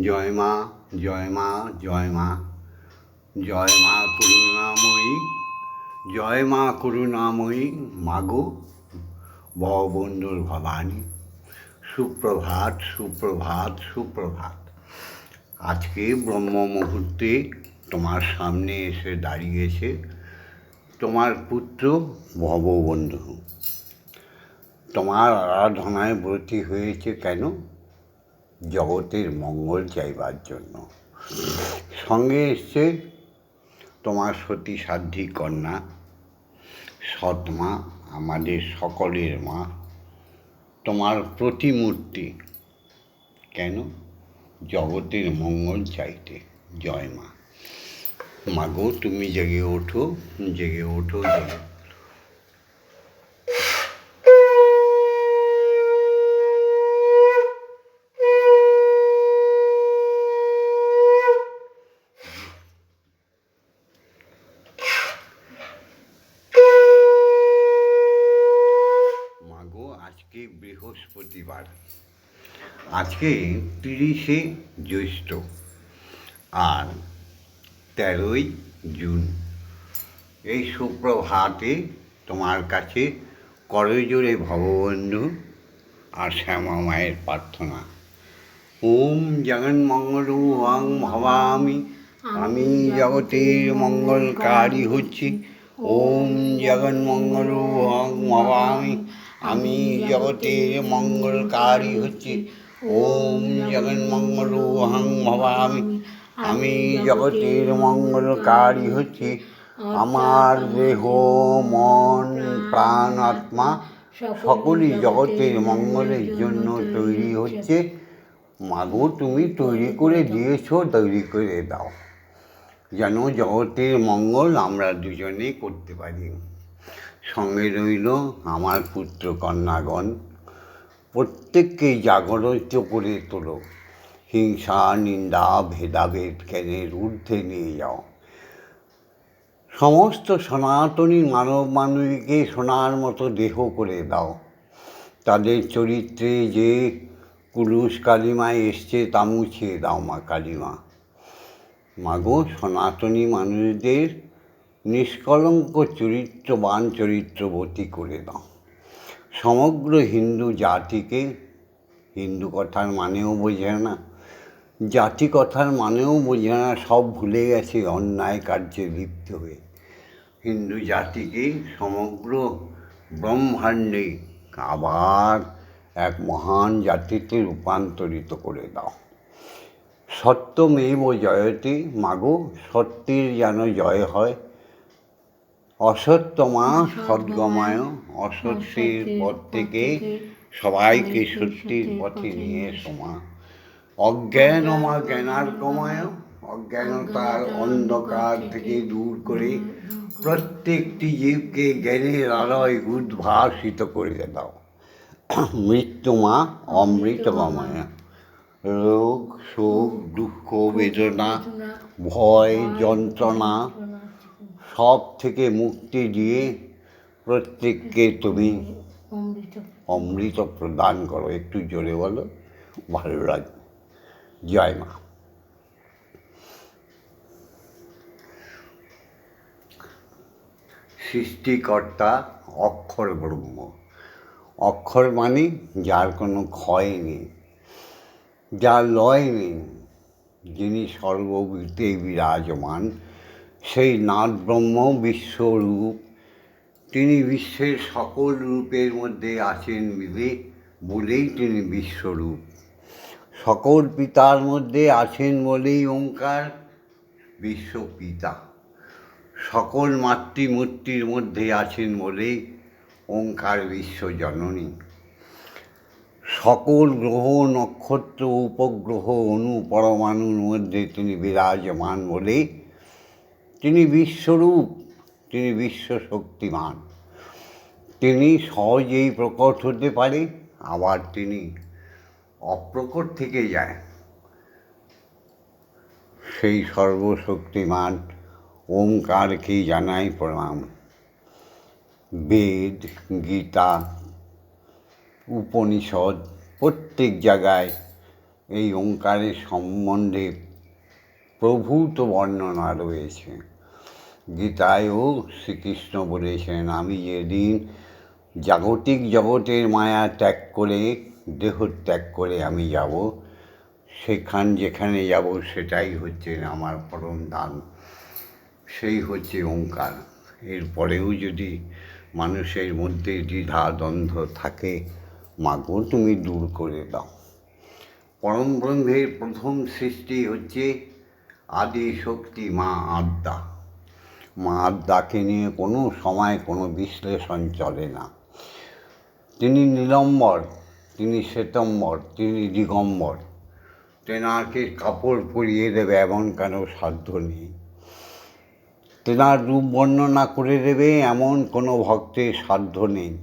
জয় মা জয় মা জয় মা। জয় মা করুণাময়ী, জয় মা করুণাময়ী মাগো ভববন্ধুর ভবানী, সুপ্রভাত সুপ্রভাত সুপ্রভাত। আজকে ব্রহ্ম মুহূর্তে তোমার সামনে এসে দাঁড়িয়েছে তোমার পুত্র ভববন্ধু। তোমার আরাধনায় ব্রতী হয়েছে কেন? জগতের মঙ্গল চাইবার জন্য। সঙ্গে এসছে তোমার সতী সাধ্যী কন্যা সৎমা আমাদের সকলের মা। তোমার প্রতিমূর্তি কেন? জগতের মঙ্গল চাইতে। জয় মা। মাগো, তুমি জেগে ওঠো জেগে ওঠো, জেগে মাগো আজকে বৃহস্পতিবার আজকে তিরিশে জ্যৈষ্ঠ আর তেরোই জুন। এই সুপ্রভাতে তোমার কাছে করজোরে ভগবন্ধু আর শ্যামা মায়ের প্রার্থনা। ওম জগন্মঙ্গল ওয়াং ভবামি, আমি জগতের মঙ্গলকারী হচ্ছি। ওম জগন্মঙ্গল ওয়াং ভবামি আমি জগতের মঙ্গলকারী হচ্ছি, ওম জগন্মঙ্গল ওয়াং ভবামি। আমি জগতের মঙ্গলকারী হচ্ছি, আমার দেহ, মন, প্রাণ, আত্মা সকলই জগতের মঙ্গলের জন্য তৈরি হচ্ছে। মাগো, তুমি তৈরি করে দিয়েছ, তৈরি করে দাও। যেন জগতের মঙ্গল আমরা দুজনে করতে পারি। সঙ্গে রইল আমার পুত্র কন্যাগণ। প্রত্যেককে জাগরিত করে তোলো। হিংসা, নিন্দা, ভেদাভেদ জ্ঞানের ঊর্ধ্বে নিয়ে যাও। সমস্ত সনাতনী মানব মানবীকে সোনার মতো দেহ করে দাও। তাদের চরিত্রে যে কুলুষ কালিমা এসছে তা মুছিয়ে দাও মা কালিমা। মাগো সনাতনী মানুষদের নিষ্কলঙ্ক চরিত্রবান চরিত্রবতী করে দাও। সমগ্র হিন্দু জাতিকে, হিন্দু কথার মানেও বোঝে না, জাতি কথার মানেও বোঝে না, সব ভুলে গেছে, অন্যায় কার্যে লিপ্ত হয়ে। হিন্দু জাতিকে সমগ্র ব্রহ্মাণ্ডে আবার এক মহান জাতিতে রূপান্তরিত করে দাও। সত্যমেব জয়তে, মাগো, সত্যের যেন জয় হয় অসত্যমা সদ্গমায় অসত্যের পথ থেকে সবাইকে সত্যির পথে নিয়ে সমা। অজ্ঞানমা জ্ঞানার কমায় অজ্ঞানতার অন্ধকার থেকে দূর করে প্রত্যেকটি জীবকে জ্ঞানের আলোয় উদ্ভাসিত করে দাও। মৃত্যুমা অমৃতমায়া। রোগ শোক দুঃখ বেদনা ভয় যন্ত্রণা সব থেকে মুক্তি দিয়ে প্রত্যেককে তুমি অমৃত প্রদান করো। একটু জোরে বলো ভালো লাগবে জয় মা। সৃষ্টিকর্তা অক্ষর ব্রহ্ম। অক্ষর মানে যার কোনো ক্ষয় নেই, যার লয় নেই, যিনি সর্বভূতে বিরাজমান। সেই নাথ ব্রহ্ম বিশ্বরূপ। তিনি বিশ্বের সকল রূপের মধ্যে আছেন মিলে বলেই তিনি বিশ্বরূপ। সকল পিতার মধ্যে আছেন বলেই ওঙ্কার বিশ্বপিতা। সকল মাতৃমূর্তির মধ্যে আছেন বলেই ওঙ্কার বিশ্বজননী। সকল গ্রহ, নক্ষত্র, উপগ্রহ অনু পরমাণুর মধ্যে তিনি বিরাজমান বলে তিনি বিশ্বরূপ, তিনি বিশ্ব শক্তিমান তিনি সহজেই প্রকট হতে পারে, আবার তিনি অপ্রকট থেকে যায়। সেই সর্বশক্তিমান ওঙ্কারকে জানাই প্রণাম। বেদ, গীতা, উপনিষদ প্রত্যেক জায়গায় এই ওঙ্কারের সম্বন্ধে প্রভূত বর্ণনা রয়েছে। গীতায়ও শ্রীকৃষ্ণ বলেছেন, আমি যেদিন জাগতিক জগতের মায়া ত্যাগ করে, দেহ ত্যাগ করে আমি যাব, সেখান যেখানে যাব, সেটাই হচ্ছে আমার পরম দান। সেই হচ্ছে ওঙ্কার। এরপরেও যদি মানুষের মধ্যে দ্বিধা দ্বন্দ্ব থাকে, মাগো তুমি দূর করে দাও। পরম ব্রহ্মের প্রথম সৃষ্টি হচ্ছে আদি শক্তি মা আদ্যা। মা আদ্যাকে নিয়ে কোনো সময় কোনো বিশ্লেষণ চলে না। তিনি নীলম্বর, তিনি শ্বেতম্বর, তিনি দিগম্বর। তেনাকে কাপড় পরিয়ে দেবে এমন কেন সাধ্য নেই। তেনার রূপ বর্ণনা করে দেবে এমন কোনো ভক্তের সাধ্য নেই।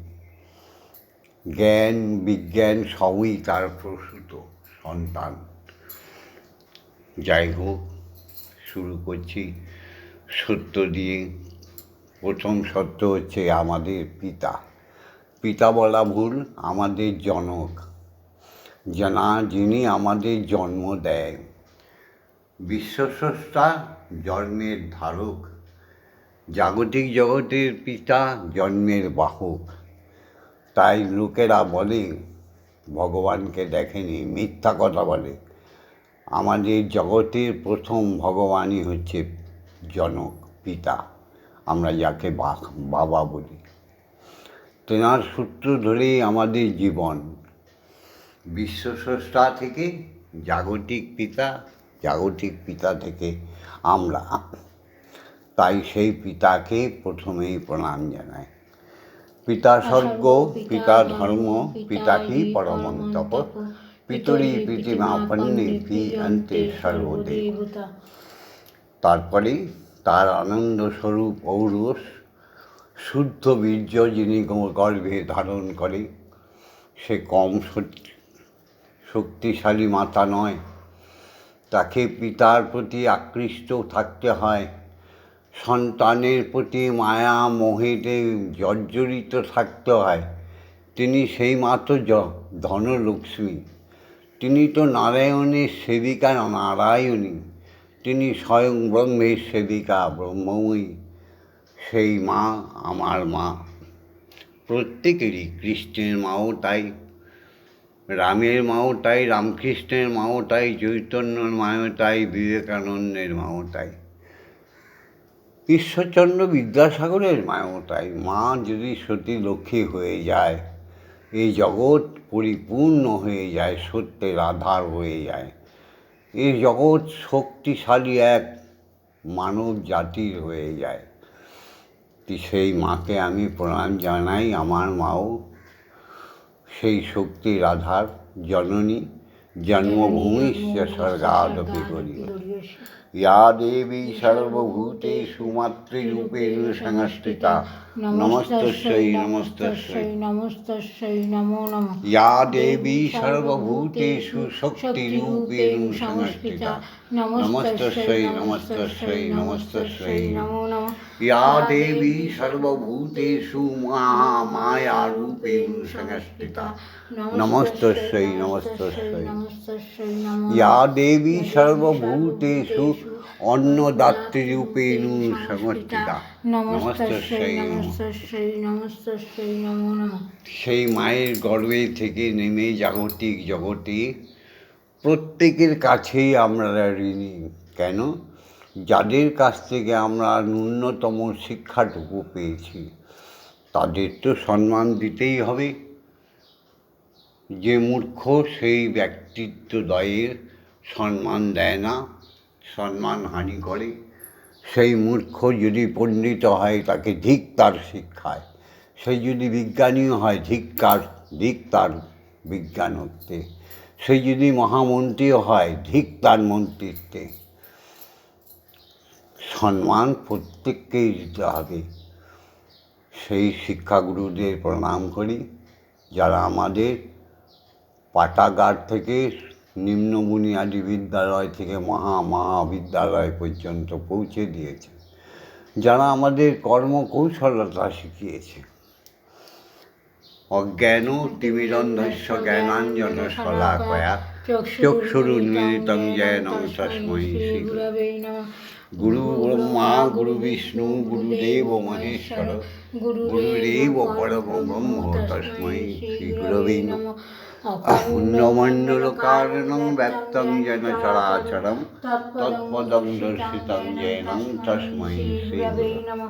জ্ঞান, বিজ্ঞান সবই তার প্রসূত সন্তান। যাই হোক, শুরু করছি সত্য দিয়ে। প্রথম সত্য হচ্ছে আমাদের পিতা। পিতা বলা ভুল, আমাদের জনক। জানা যিনি আমাদের জন্ম দেয়। বিশ্বস্রষ্টা, জন্মের ধারক। জাগতিক জগতের পিতা, জন্মের বাহক। তাই লোকেরা বলে, ভগবানকে দেখেনি, মিথ্যা কথা বলে। আমাদের জগতের প্রথম ভগবানই হচ্ছে জনক, পিতা, আমরা যাকে বাবা বলি। তেনার সূত্র ধরেই আমাদের জীবন। বিশ্বস্রষ্টা থেকে জাগতিক পিতা জাগতিক পিতা থেকে আমরা। তাই সেই পিতাকে প্রথমেই প্রণাম জানাই। পিতা স্বর্গ, পিতা ধর্ম, পিতা কি পরমন্তপ, পিতরি পৃথিমা পণ্যে পি অন্তে সর্বদেব। তারপরে তার আনন্দ স্বরূপ ঔরস, শুদ্ধ বীর্য যিনি গর্ভে ধারণ করে, সে কম শক্তি- শক্তিশালী মাতা নয়। তাকে পিতার প্রতি আকৃষ্ট থাকতে হয়। সন্তানের প্রতি মায়া মোহেতে জর্জরিত থাকতে হয়। তিনি সেই মাত্র ধনলক্ষ্মী। তিনি তো নারায়ণের সেবিকা, নারায়ণী। তিনি স্বয়ং ব্রহ্মের সেবিকা ব্রহ্মময়ী। সেই মা আমার মা। প্রত্যেকেরই কৃষ্ণের মাও তাই, রামের মাও তাই, রামকৃষ্ণের মাও তাই, চৈতন্যর মাও তাই, বিবেকানন্দের মাও তাই, ঈশ্বরচন্দ্র বিদ্যাসাগরের মাও তাই। মা যদি সতী লক্ষ্মী হয়ে যায়, এই জগৎ পরিপূর্ণ হয়ে যায়, সত্যের আধার হয়ে যায়। এই জগৎ শক্তিশালী এক মানব জাতির হয়ে যায়। তো সেই মাকে আমি প্রণাম জানাই আমার মাও। সেই শক্তি রাধার জননী জন্মভূমি স্বর্গাদপি করি या देवी সর্বভূতে সুমাতৃরূপেণ সংস্থিতা। নমস্তস্যৈ নমস্তস্যৈ। নমস্তস্যৈ নমো নমঃ। ইয়া দেবী সর্বভূতে সুশক্তিরূপেণ সংস্থিতা। নমস্তস্যৈ নমস্তস্যৈ নমস্তস্যৈ। নমো নমঃ ইয়া দেবী সর্বভূতে সুমা মায়ারূপেণ সংস্থিতা। নমস্তস্যৈ নমস্তস্যৈ। ইয়া দেবী সর্বভূতেষু অন্নদাত্রী রূপেণু সমষ্টিকা নমস্তস্যই নমস্তস্যই নমস্তস্যই সেই মায়ের গর্বে থেকে নেমে জাগতিক জগতে প্রত্যেকের কাছেই আমরা ঋণী। কেন? যাদের কাছ থেকে আমরা ন্যূনতম শিক্ষাটুকু পেয়েছি তাদের তো সম্মান দিতেই হবে। যে মূর্খ সেই ব্যক্তিত্ব দয়ের সম্মান দেয় না। সম্মান হানি করে। সেই মূর্খ যদি পণ্ডিত হয়, তাকে ধিক তার শিক্ষায়। সে যদি বিজ্ঞানীও হয়, ধিক্কার ধিক তার বিজ্ঞানত্বে সে যদি মহামন্ত্রীও হয় ধিক তার মন্ত্রিত্বে। সম্মান প্রত্যেককেই দিতে হবে। সেই শিক্ষাগুরুদের প্রণাম করি। যারা আমাদের পাটাগার থেকে নিম্নবুনিয়াদী বিদ্যালয় থেকে মহা মহাবিদ্যালয় পর্যন্ত পৌঁছে দিয়েছে। যারা আমাদের কর্মকৌশলতা শিখিয়েছে। অজ্ঞান তিমিরন্ধস্য জ্ঞানাঞ্জন শলাকয়া চক্ষুরু নীলিতং জয়ন তস্মৈ গুরু ব্রহ্মা, গুরু বিষ্ণু গুরুদেব মহেশ্বর গুরুদেব পরম ব্রহ্ম তস্মৈ শ্রী গুরবে নমঃ। অন্নমণ্ডলকারণং ব্যক্তং যেন চরাচরম তৎপদং দর্শিতং জৈনং তস্মৈ শ্রী নম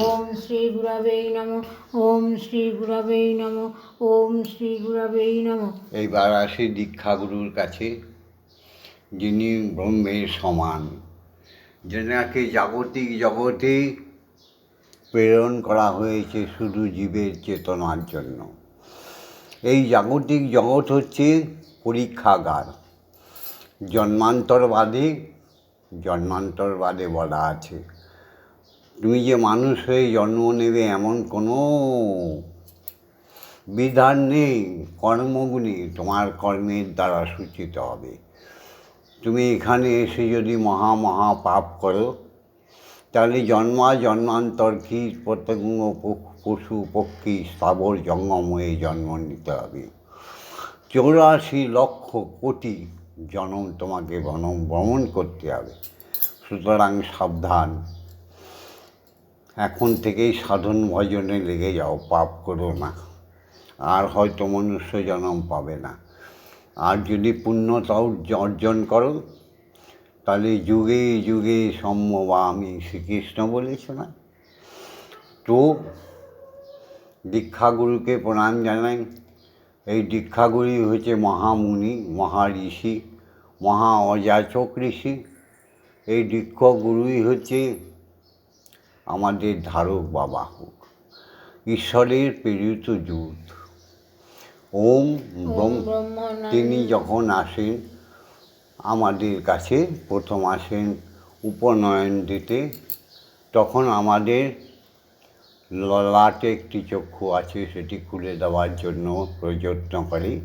ওম শ্রী গুরবে নম ওম শ্রী গুরবে নম ওম শ্রী গুরবে নম এইবার আসি দীক্ষাগুরুর কাছে যিনি ব্রহ্মের সমান যেনাকে জাগতিক জগতে প্রেরণ করা হয়েছে শুধু জীবের চেতনার জন্য। এই জাগতিক জগৎ হচ্ছে পরীক্ষাগার। জন্মান্তরবাদে জন্মান্তরবাদে বলা আছে। তুমি যে মানুষ হয়ে জন্ম নেবে এমন কোনো বিধান নেই, কর্মগুণী তোমার কর্মের দ্বারা সূচিত হবে। তুমি এখানে এসে যদি মহা মহা পাপ করো, তাহলে জন্মা জন্মান্তর কি পতঙ্গ প- পশু, পক্ষী স্থাবর জঙ্গম হয়ে জন্ম নিতে হবে। চৌরাশি লক্ষ কোটি জনম তোমাকে বনম ভ্রমণ করতে হবে। সুতরাং সাবধান। এখন থেকেই সাধন ভজনে লেগে যাও, পাপ করো না। আর হয়তো মনুষ্য জন্ম পাবে না। আর যদি পুণ্যতা অর্জন করো, তাহলে যুগে যুগে সম্য বা আমি শ্রীকৃষ্ণ বলেছে না। তো দীক্ষাগুরুকে প্রণাম জানাই। এই দীক্ষাগুরু হচ্ছে মহামুনি মহাঋষি মহা অযাচক ঋষি এই দীক্ষাগুরুই হচ্ছে আমাদের ধারক বা বাহক ঈশ্বরের প্রেরিত দূত। ওম তিনি যখন আসেন আমাদের কাছে প্রথম আসেন উপনয়ন দিতে তখন আমাদের ললাটে একটি চক্ষু আছে, সেটি খুলে দেওয়ার জন্য প্রযত্ন করে।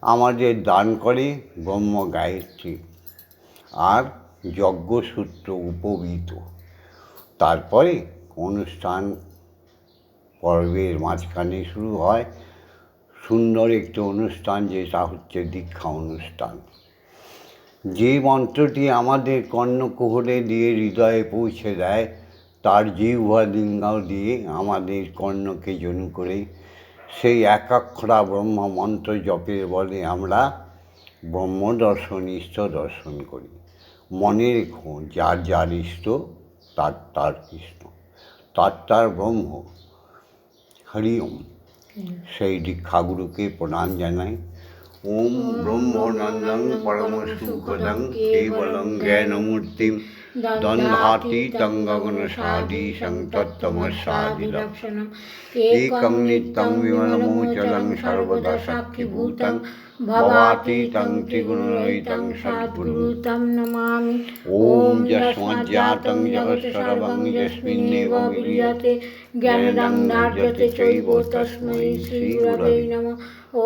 আমাদের দান করে ব্রহ্ম গায়ত্রী। আর যজ্ঞসূত্র উপবীত। তারপরে অনুষ্ঠান পর্বের মাঝখানে শুরু হয়। সুন্দর একটি অনুষ্ঠান, যেটা হচ্ছে দীক্ষা অনুষ্ঠান। যে মন্ত্রটি আমাদের কর্ণকুহরে দিয়ে হৃদয়ে পৌঁছে দেয় তার জিহ্বা লিঙ্গাও দিয়ে আমাদের কর্ণকে জনু করে, সেই একাক্ষরা ব্রহ্ম মন্ত্র জপের বলে আমরা ব্রহ্ম দর্শন ইষ্ট দর্শন করি। মনে রেখো, যার যার ইষ্ট, তার তার কৃষ্ণ, তার তার ব্রহ্ম। হরি ওম। সেই দীক্ষাগুরুকে প্রণাম জানাই। ওম ব্রহ্মনন্দং পরম সুখদং কেবলং জ্ঞানমূর্তিম। दन्धाति तङ्गगुणसादि सन्तत्तमस्सादिलक्षणम् एकं नित्यं विमलमोचलं सर्वदा शक्तिभूतं भवाति तं त्रिगुणरहितं सद्गुरुतं नमामि ॐ यस्मज्जातं जगत्सर्वं यस्मिन्नेव विलीयते ज्ञानदं नार्यते चैव तस्मै श्रीगुरवे नमः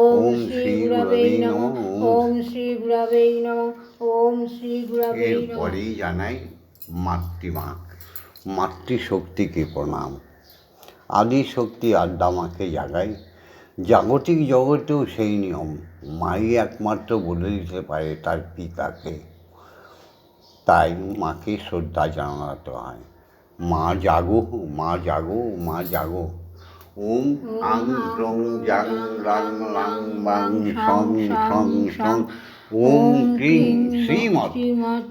ॐ श्रीगुरवे नमः ॐ श्रीगुरवे नमः ॐ श्रीगुरवे नमः এরপরেই জানাই মাতৃমা মাতৃশক্তিকে প্রণাম। আদি শক্তি আড্ডামাকে জাগাই। জাগতিক জগতেও সেই নিয়ম। মাই একমাত্র বলে দিতে পারে তার পিতাকে। তাই মাকে শ্রদ্ধা জানাতে হয়। মা জাগো মা জাগো মা জাগো। ওম আং, রং, জাং, রাং, লাং, বাং সং সং সং ওম ক্রিং শ্রীমৎ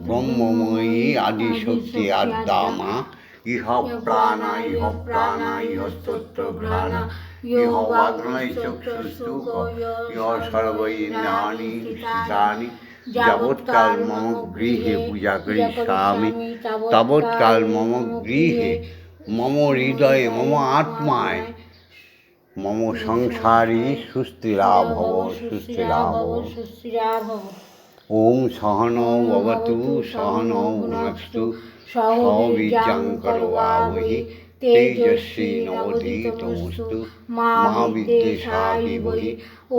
ব্রহ্মময়ী আদি শক্তি আদ্যা মা ইহ প্রাণা ইহ প্রাণা ইহ স্তোত্র ঘ্রাণা ইহ বাগ্নয় চক্ষুস্তুক ইহ স্থিতানি যাবৎকাল মম গৃহে পূজা করিষ্যামি। তাবৎকাল মম গৃহে মম হৃদয়ে মম আত্মায় মম সংসারী সুস্থিরা ভব সুস্থিরা ভব সুস্থিরা ভব ওম সহনৌ ভবতু সহনৌ ভুনস্তু সহবীর্যং করবাবহি তেজস্বী নবধীতমস্তু মা বিদ্বেষাহি বহি।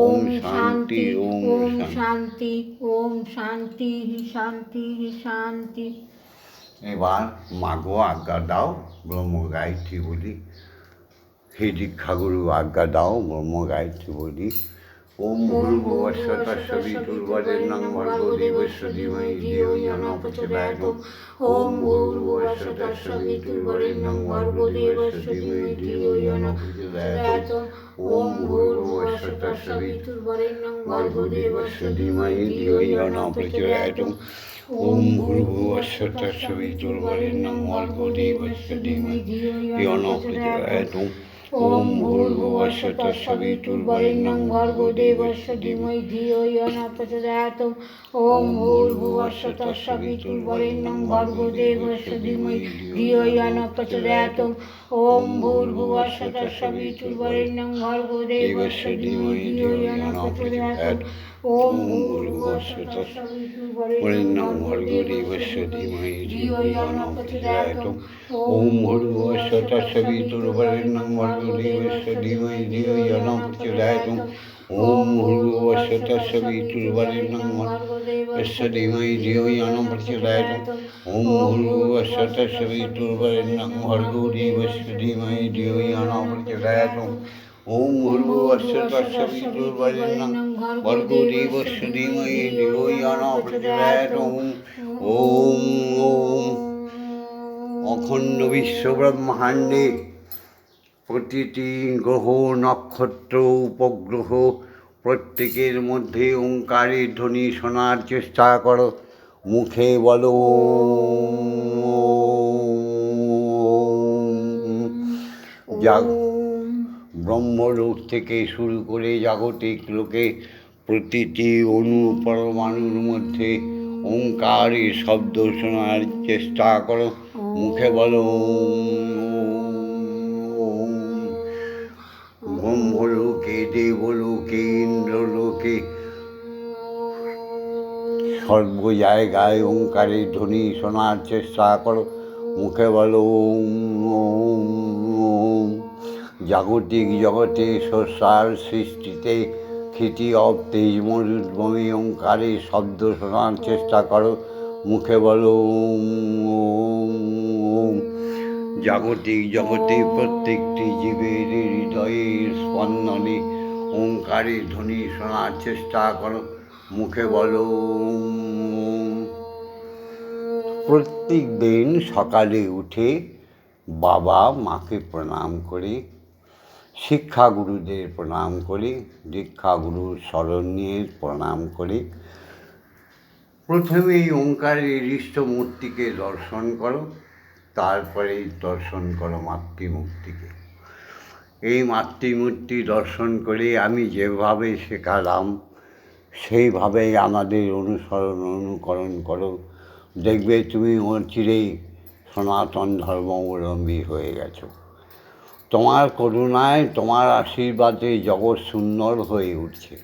ওম শান্তি ওম শান্তি শান্তি ওম শান্তি শান্তি শান্তি। এবার মাগো আজ্ঞা দাও ব্রহ্ম গায়ত্রী বলি। হে দীক্ষাগুরু আজ্ঞা দাও ব্রহ্ম গায়ত্রী বলি। ওম ভূর্ভুবস্য তস্য বিতুর্বরেণ্যং ভর্গো দেবস্য ধীমহি ধিয়ো ন প্রচোদয়াৎ ওম ভূর্ভুবস্য তস্য বিতুর্বরেণ্যং ভর্গো দেবস্য ধীমহি ধিয়ো ন প্রচোদয়াৎ ওম ভূর্ভুবস্য তস্য বিতুর্বরেণ্যং ভর্গো দেবস্য ধীমহি ধিয়ো ওম ভূর্ভুবস্য তস্য বিতুর্বরেণ্যং ভর্গো দেবস্য ধীমহি ধিয়ো ন প্রচোদয়াৎ ওম ভূর্ভুবস্য তস্য বিতুর্বরেণ্যং ভর্গো দেবস্য ধীমহি ধিয়ো ইয়ো ন প্রচোদয়াৎ ওম ভূর্ভুবস্য তস্য বিতুর্বরেণ্যং ভর্গো দেবস্য ধীমহি ধিয়ো ইয়ো ন প্রচোদয়াৎ ওম ভূর্ভুবস্য তস্য বিতুর্বরেণ্যং ভর্গো দেবস্য ধীমহি ধিয়ো ইয়ো ন প্রচোদয়াৎ ওম ভূর্ভুবস্য তস্য বিতুর্বরেণ্যং ভর্গো দেবস্য ধীমহি ধিয়ো ইয়ো ন প্রচোদয়াৎ ওম ভূর্ভুবস্য তস্য বিতুর্বরেণ্যং ভর্গো দেবস্য ধীমহি ধিয়ো ইয়ো ন প্রচোদয়াৎ ওম ভূর্ভুবস্য তস্য বিতুর্বরেণ্যং ভর্গো দেবস্য ধীমহি ধিয়ো ইয়ো ন প্রচোদয়াৎ ওম ভূর্ভুবস্য তস্য বিতুর্বরেণ্যং ভর্গো দেবস্য ধীমহি ধিয়ো ইয়ো ন প্রচোদয়াৎ ওম ভূর্ভুবস্য তস্য বিতুর্বরেণ্যং ভর্গো দেবস্য ধীমহি ধিয়ো ন প্রচোদয়াৎ ওম ওম। অখণ্ড বিশ্ব ব্রহ্মাণ্ডে প্রতিটি গ্রহ নক্ষত্র উপগ্রহ প্রত্যেকের মধ্যে ওঙ্কারের ধ্বনি শোনার চেষ্টা করো। মুখে বলো। জাগ ব্রহ্মলোক থেকে শুরু করে জাগতিক লোকে প্রতিটি অণু পরমাণুর মধ্যে ওঙ্কারের শব্দ শোনার চেষ্টা করো। মুখে বলো। ব্রহ্মলোকে, দেবলোকে, ইন্দ্রলোকে সর্ব জায়গায় ওঙ্কারের ধ্বনি শোনার চেষ্টা করো। মুখে বলো, ওম ওম। জাগতিক জগতে শস্যার সৃষ্টিতে খ্যাতি অব তেজ মরুদ্ভূমি ওঙ্কারের শব্দ শোনার চেষ্টা করো। মুখে বলো, ওম জাগতিক জগতে প্রত্যেকটি জীবের হৃদয়ের স্পন্দনে ওঙ্কারের ধ্বনি শোনার চেষ্টা করো। মুখে বলো। প্রত্যেক দিন সকালে উঠে বাবা মাকে প্রণাম করি শিক্ষাগুরুদের প্রণাম করি দীক্ষাগুরুর স্মরণ নিয়ে প্রণাম করি। প্রথমে এই ওঙ্কারের ইষ্ট মূর্তিকে দর্শন করো তারপরে দর্শন করো মাতৃমূর্তিকে। এই মাতৃমূর্তি দর্শন করে আমি যেভাবে শেখালাম, সেইভাবেই আমাদের অনুসরণ, অনুকরণ করো। দেখবে তুমি চিরেই সনাতন ধর্মাবলম্বী হয়ে গেছো। তোমার করুণায় তোমার আশীর্বাদে জগৎ সুন্দর হয়ে উঠছে।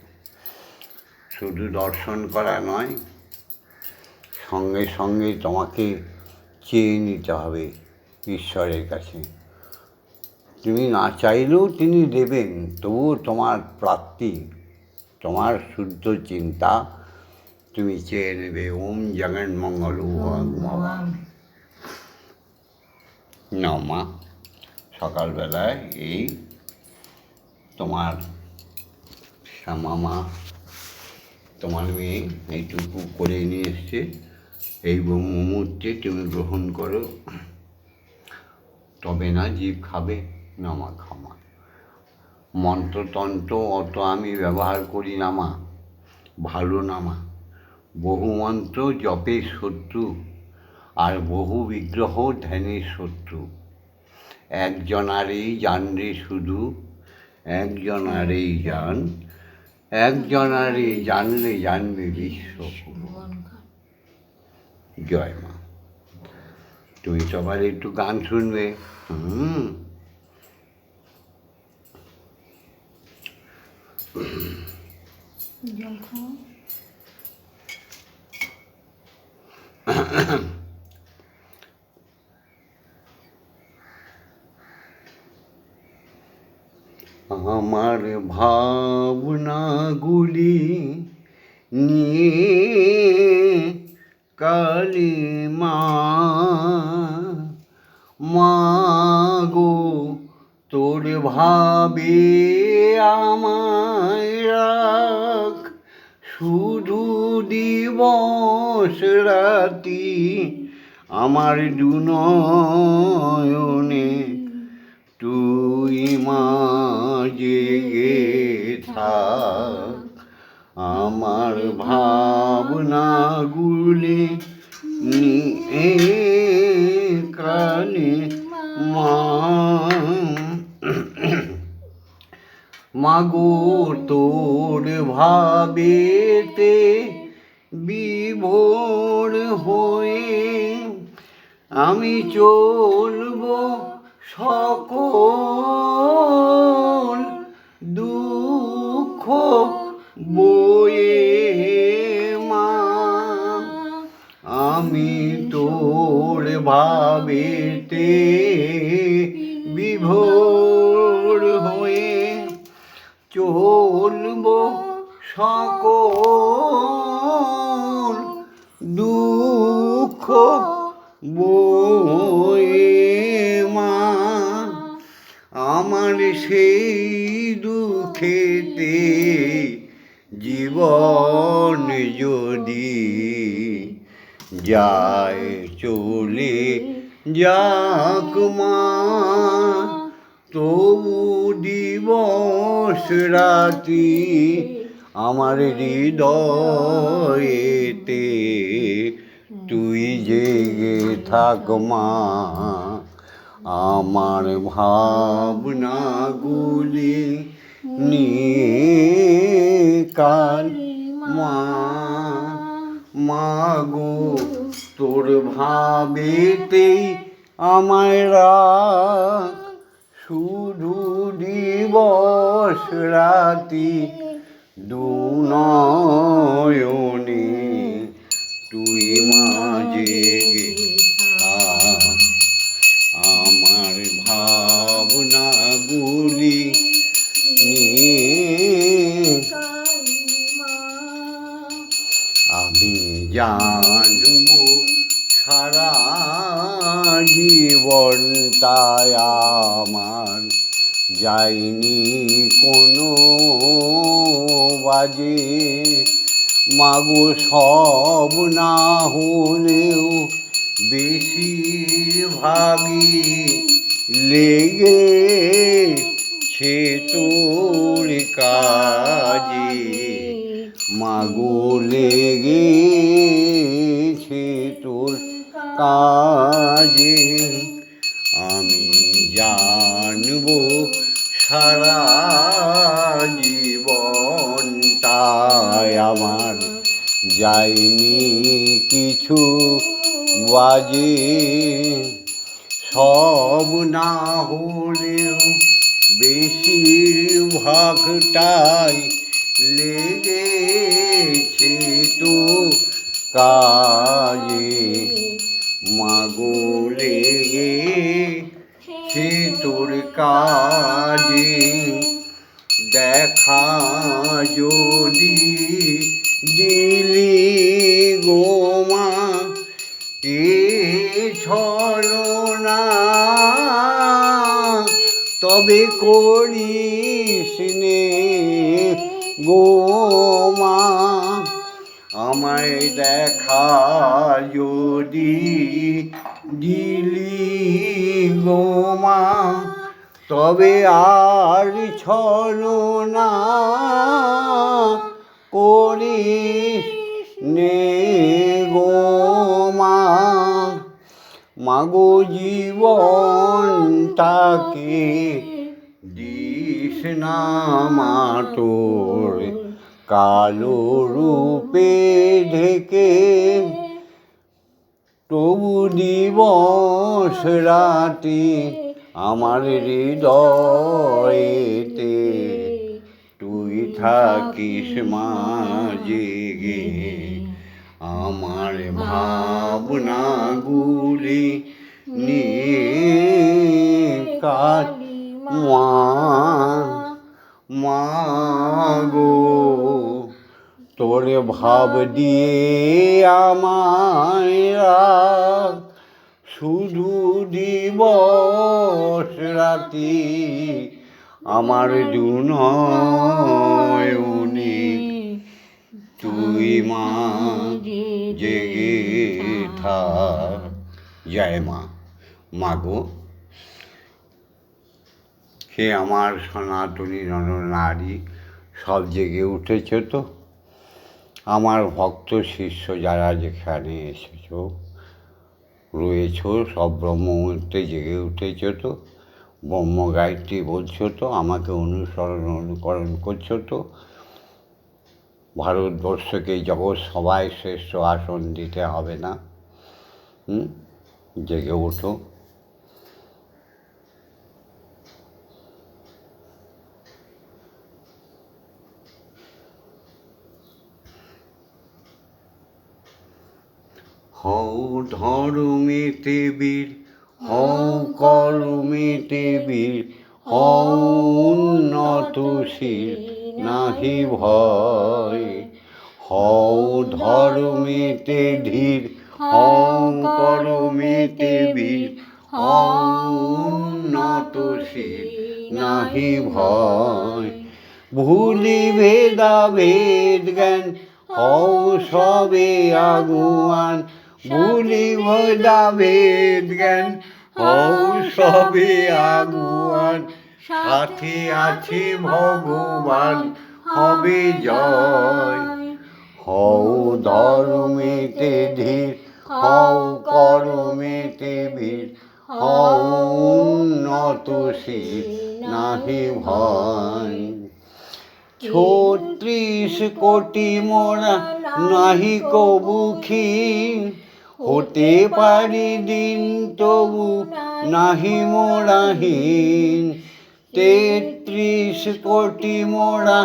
শুধু দর্শন করা নয় সঙ্গে সঙ্গে তোমাকে চেয়ে নিতে হবে ঈশ্বরের কাছে। তুমি না চাইলেও তিনি দেবেন তবুও তোমার প্রাপ্তি তোমার শুদ্ধ চিন্তা তুমি চেয়ে নেবে। ওম জগন মঙ্গল না মা সকালবেলায় এই তোমার শ্যামামা তোমার মেয়ে এইটুকু করে নিয়ে এসছে। এই মুহূর্তে তুমি গ্রহণ করো। তবে না জীব খাবে, না মা খামা। মন্ত্রতন্ত্র অত আমি ব্যবহার করি না মা, ভালো না মা। বহু মন্ত্র জপের শত্রু, আর বহু বিগ্রহ ধ্যানের শত্রু। একজনারেই জানরে শুধু, একজনারেই জান একজনারে জানলে জানবে বিশ্ব জয় মা। তুমি সবার একটু গান শুনবে। হুম। আমার ভাবনাগুলি নিয়ে কালী মা মাগো, তোর ভাবে আমায় রাখ। শুধু দিবস রাতি আমার দুনয়নে তুই জেগে থাক। আমার ভাবনাগুলি নিয়ে কানে মাগো তোর ভাবেতে বিভোর হয়ে আমি চলব সকল দুঃখ বয়ে মা আমি তোর ভাবেতে বিভোর হয়ে চলব সকল দুঃখ বয়ে আমার সেই দুঃখেতে জীবন যদি যায় চলে যাক মা, তবু দিবস রাতি আমার হৃদয়েতে তুই জেগে থাক মা। আমার ভাবনাগুলি নিয়ে কাল মা, মাগো, তোর ভাবেতেই আমায় রাখ। শুধু দিবস রাতি দুনয়নে তুই মাঝে ভাবনাগুলি নিয়ে আমি জানব সারা জীবনটায় আমার। যাইনি কোনো বাজে, মাগো সব না হলেও বেশিরভাগই লেগে সে তোর কাজে। মাগো লেগেছে তোর কাজে। আমি জানব সারা জীবনটায় আমার যায়নি কিছু বাজে। সব না হলেও বেশিরভাগটাই লেগেছে তো কাজে। মাগো লেগে সে তোর কাজে। দেখা যদি দিলি গোমা ছলনা তবে করিস নে গোমা আমায় দেখা যদি দিলি গোমা তবে আর ছলনা করিস নে গোমা মাগো জীবনটাকে দিস না মাটোর। কালো রূপে ঢেকে তবু দিবস রাতে আমার হৃদয়েতে তুই থাকিস মা জেগে। আমার ভাবনাগুলি নিয়ে মা মাগো তোরে ভাব দিয়ে আমায় শুধু দিবস রাতি আমার দুনয়নে তুই মা জেগে থাক জয় মা। মাগো হে আমার সনাতনী নরনারী সব জেগে উঠেছ তো? আমার ভক্ত শিষ্য যারা যেখানে এসেছ, রয়েছো, সব ব্রহ্মমূর্তে জেগে উঠেছ তো? ব্রহ্ম গায়ত্রী বলছো তো? আমাকে অনুসরণ, অনুকরণ করছ তো? ভারতবর্ষকে জগৎ সবাই শ্রেষ্ঠ আসন দিতে হবে না। জেগে ওঠো। হও ধর্মেতে বীর, হও কর্মেতে বীর, হও উন্নত শির নাহি ভয় হও ধর্মেতে ধীর হও কর্মেতে বীর। হও উন্নত শির নাহি ভয়। ভুলি ভেদা ভেদ জ্ঞান হও সবে আগুয়ান। ভুলি ভেদা ভেদ জ্ঞান হও সবে আগুয়ান। সাথে আছে ভগবান হবে জয়। হও ধর্মেতে ধীর হও কর্মেতে বীর হও উন্নত শির নাহি ভয়। ছত্রিশ কোটি মোরা নাহি কবুখিন হতে পারি দিন তবু নাহি মোরাহীন তেত্রিশ কোটি মোরা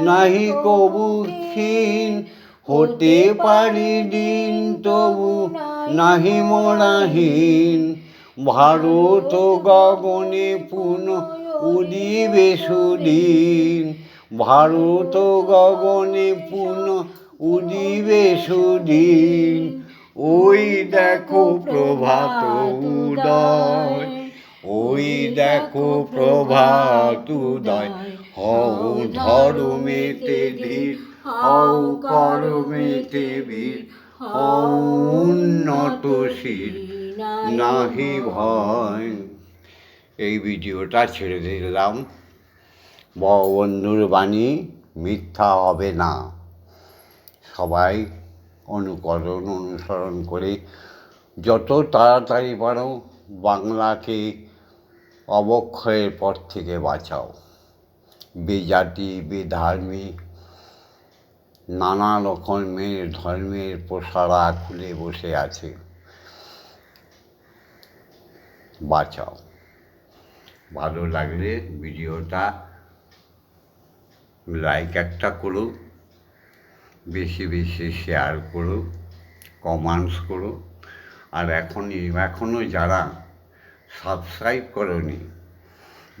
নাহি কবুখিন হতে পারি দিন তবু নাহি মোরাহীন ভারত গগনে পুন উদিবে সুদিন। ভারত গগনে পুন উদিবে সুদিন। ওই দেখো প্রভাত উদয়। ওই দেখো প্রভাত উদয় হও ধর্মেতে ধীর হও কর্মেতে বীর হও উন্নত শির নাহি ভয়। এই ভিডিওটা ছেড়ে দিলাম। বন্ধুর বাণী মিথ্যা হবে না। সবাই অনুকরণ অনুসরণ করে যত তাড়াতাড়ি পারো বাংলাকে অবক্ষয়ের পর থেকে বাঁচাও। বেজাতি বেধার্মিক নানা রকমের ধর্মের প্রসারা খুলে বসে আছে। বাঁচাও। ভালো লাগলে ভিডিওটা লাইক একটা করো, বেশি বেশি শেয়ার করো কমেন্টস করো। আর এখনই, এখনও যারা সাবস্ক্রাইব করনি।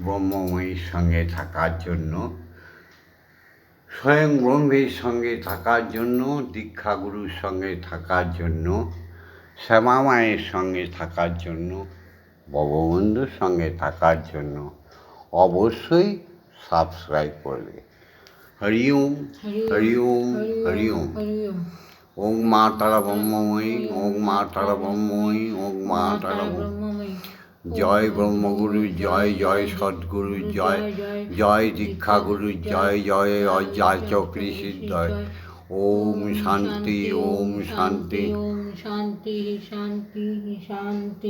ব্রহ্মময়ীর সঙ্গে থাকার জন্য স্বয়ং ব্রহ্মের সঙ্গে থাকার জন্য দীক্ষাগুরুর সঙ্গে থাকার জন্য শ্যামা মায়ের সঙ্গে থাকার জন্য বঙ্গবন্ধুর সঙ্গে থাকার জন্য অবশ্যই সাবস্ক্রাইব করবে হরি ওম হরি ওম হরি ওম ওম মা তারা ব্রহ্মময়ী ওম মা তারা ব্রহ্মময়ী ওম মা তারা ব্রহ্ম জয় ব্রহ্মগুরু, জয় জয় সদ্গুরু, জয় জয় দীক্ষাগুরু, জয় জয় অযাচক্রী সিদ্ধয় ওম শান্তি ওম শান্তি। শান্তি শান্তি শান্তি।